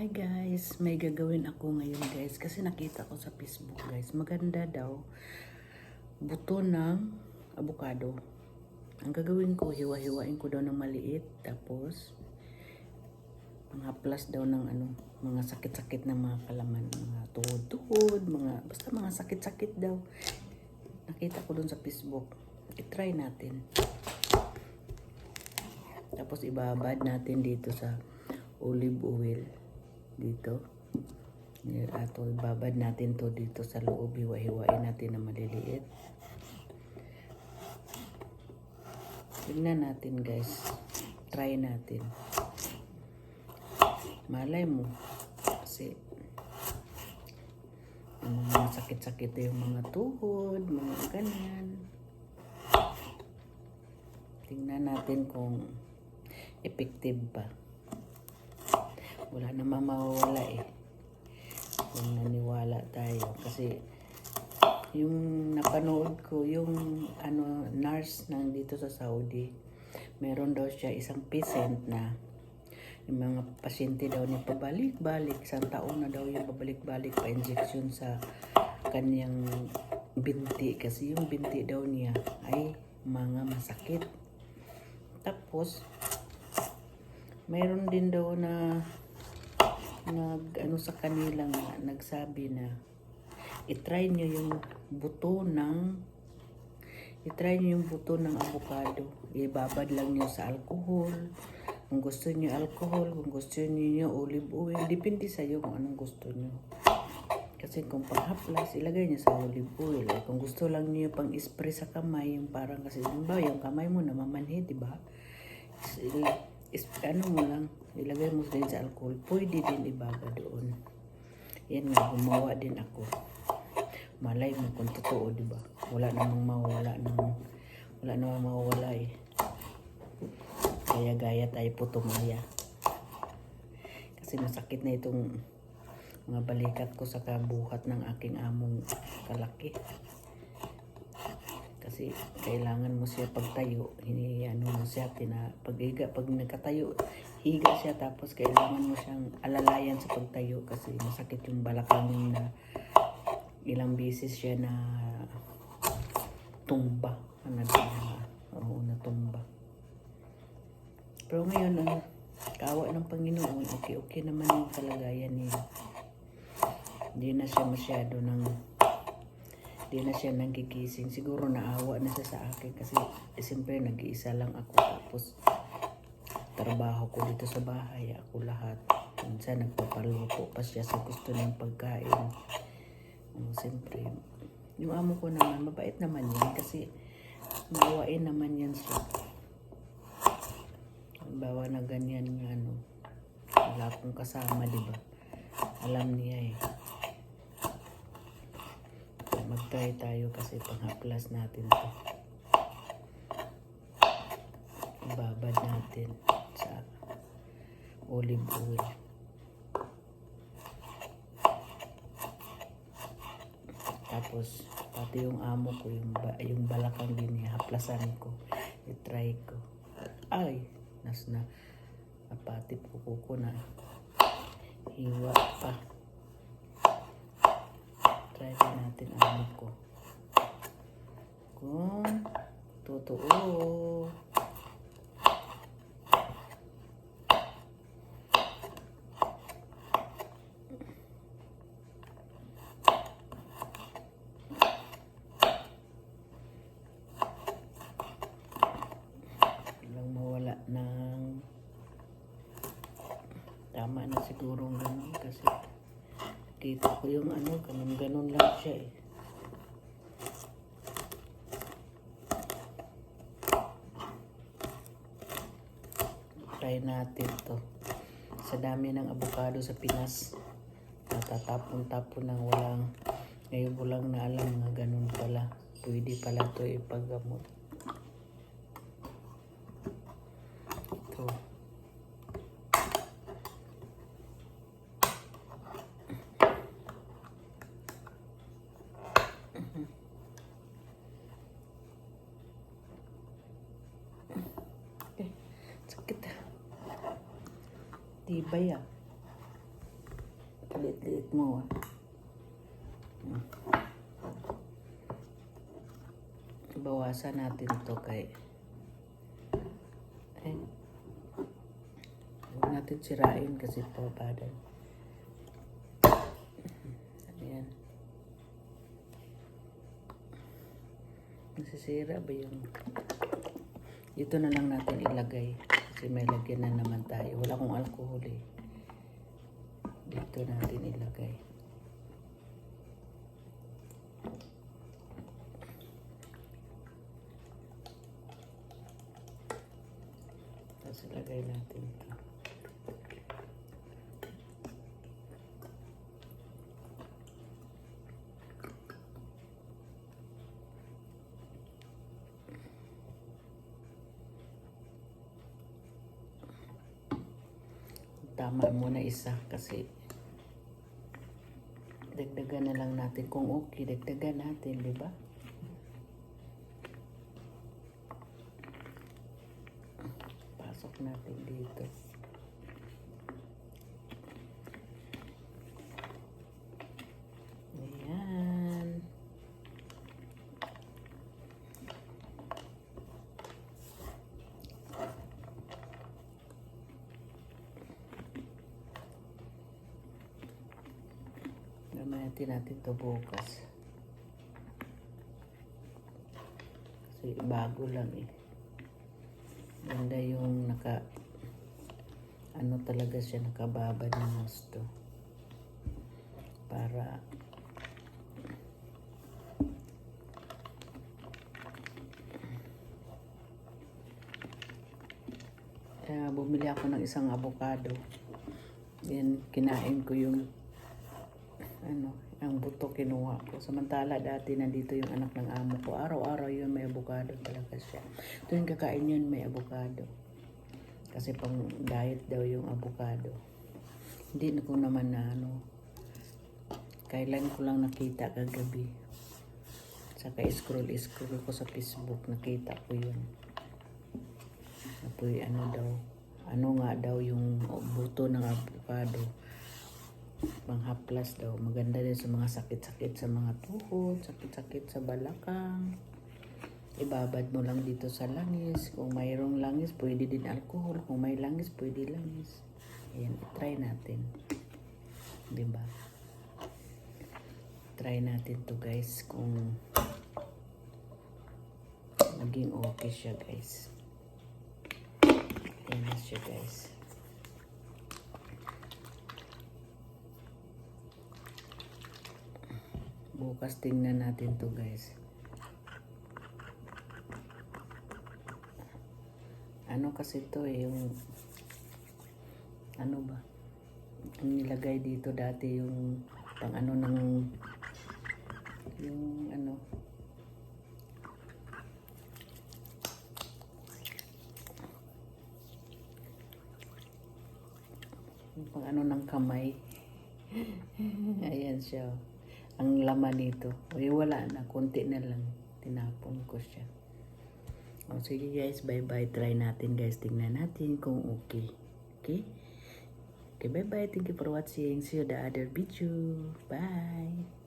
Hi guys, may gagawin ako ngayon guys kasi nakita ko sa Facebook guys. Maganda daw buto ng avocado. Ang gagawin ko, hiwa-hiwain ko daw ng maliit tapos mga plus daw ng ano, mga sakit-sakit na mga kalaman, mga tuhod-tuhod, mga basta mga sakit-sakit daw. Nakita ko doon sa Facebook. I-try natin. Tapos ibabad natin dito sa olive oil dito. Ato ibabad natin to dito sa loob. Hiwa-hiwain natin na maliliit. Tignan natin guys. Try natin. Malay mo. Kasi yung mga sakit-sakit yung mga tuhod, mga ganyan. Tingnan natin kung effective ba. Wala namang mawawala eh. Kung naniwala tayo. Kasi yung napanood ko, yung ano, nurse nang dito sa Saudi, meron daw siya isang patient na yung mga pasyente daw niya pabalik-balik, isang taon na daw yung pabalik-balik pa injection sa kanyang binti kasi yung binti daw niya ay mga masakit. Tapos, mayroon din daw na nag ano sa kanila nga nagsabi na i-try nyo yung buto ng i-try nyo yung buto ng avocado. Ibabad lang nyo sa alcohol. Kung gusto nyo alcohol kung gusto nyo olive oil depende sa iyo kung anong gusto nyo kasi kung panghaplas ilagay nyo sa olive oil. Kung gusto lang nyo pang spray sa kamay yung parang kasi yung kamay mo namamanhid di ba is, ano mo lang, ilagay mo din sa alcohol, pwede din ibaga doon. Yan nga, gumawa din ako. Malay mo kung totoo, di ba? Wala namang mawala nang wala namang mawala eh. Kaya gaya tayo po tumaya. Kasi masakit na itong mga balikat ko sa kabuhat ng aking among kalaki kasi kailangan mo siya pagtayo. Hini ano mo siya tina paghiga pag nagkatayo higa siya. Tapos kailangan mo siyang alalayan sa pagtayo kasi masakit yung balakang na ilang beses siya na tumba. Na oo na tumba. Pero ngayon ang kawa ng Panginoon. Okay okay naman yung kalagayan niya. Hindi na siya masyado ng Di na siya nanggigising. Siguro naawa na siya sa akin kasi eh, siyempre nag-iisa lang ako tapos trabaho ko dito sa bahay. Ako lahat. Minsan nagpapaluto pa siya sa gusto ng pagkain. Um, siyempre, yung amo ko naman, mabait naman yan kasi mawain naman yan siya. Bawa na ganyan ano, wala akong kasama, di ba? Alam niya eh mag-try tayo kasi panghaplas natin to. Ibabad natin sa olive oil. Tapos pati yung amo ko yung, ba, yung balakang din haplasan ko i-try ko. Ay nas na napatip ko ko na hiwa pa try din natin ano ko. Kung totoo. tama na siguro ganun kasi Kita ko yung ano, ganun-ganun lang siya eh. Try natin to. Sa dami ng avocado sa Pinas, natatapon-tapon ng walang, ngayon ko lang na alam nga ganun pala. Pwede pala to ipaggamot. Tibay ah. Liit-liit mo ah. Bawasan natin to kay eh, huwag natin sirain kasi papadan. Ayan. Nasisira ba yung... Dito na lang natin ilagay. Kasi may lagyan na naman tayo. Wala akong alcohol eh. Dito natin ilagay. Tapos ilagay natin ito. Tama muna isa kasi dagdagan na lang natin kung okay, dagdagan natin, di ba? Pasok natin dito. Ayan. Gamitin natin to bukas. Kasi bago lang eh. Ganda yung naka ano talaga siya nakababad ng gusto. Para Kaya bumili ako ng isang avocado. Yan, kinain ko yung ano, ang buto kinuha ko. Samantala dati nandito yung anak ng amo ko. Araw-araw yun may avocado talaga siya. Tuwing kakain yun may avocado. Kasi pang diet daw yung avocado. Hindi na ko naman na ano. Kailan ko lang nakita kagabi. Saka scroll-scroll ko sa Facebook. Nakita ko yun. Apoy ano daw. Ano nga daw yung buto ng avocado panghaplas daw. Maganda din sa mga sakit-sakit sa mga tuhod, sakit-sakit sa balakang. Ibabad mo lang dito sa langis. Kung mayroong langis, pwede din alcohol. Kung may langis, pwede langis. Ayan, try natin. Di ba? Try natin to guys kung maging okay siya guys. Ayan na siya guys. Bukas tingnan natin to guys. Ano kasi to eh, yung ano ba? Ang nilagay dito dati yung pang ano ng yung ano yung pang ano ng kamay. Ayan siya. Ang laman nito. Ay, wala na. Kunti na lang. Tinapon ko siya. O, sige guys. Bye-bye. Try natin guys. Tingnan natin kung okay. Okay? Okay, bye-bye. Thank you for watching. See you the other video. Bye.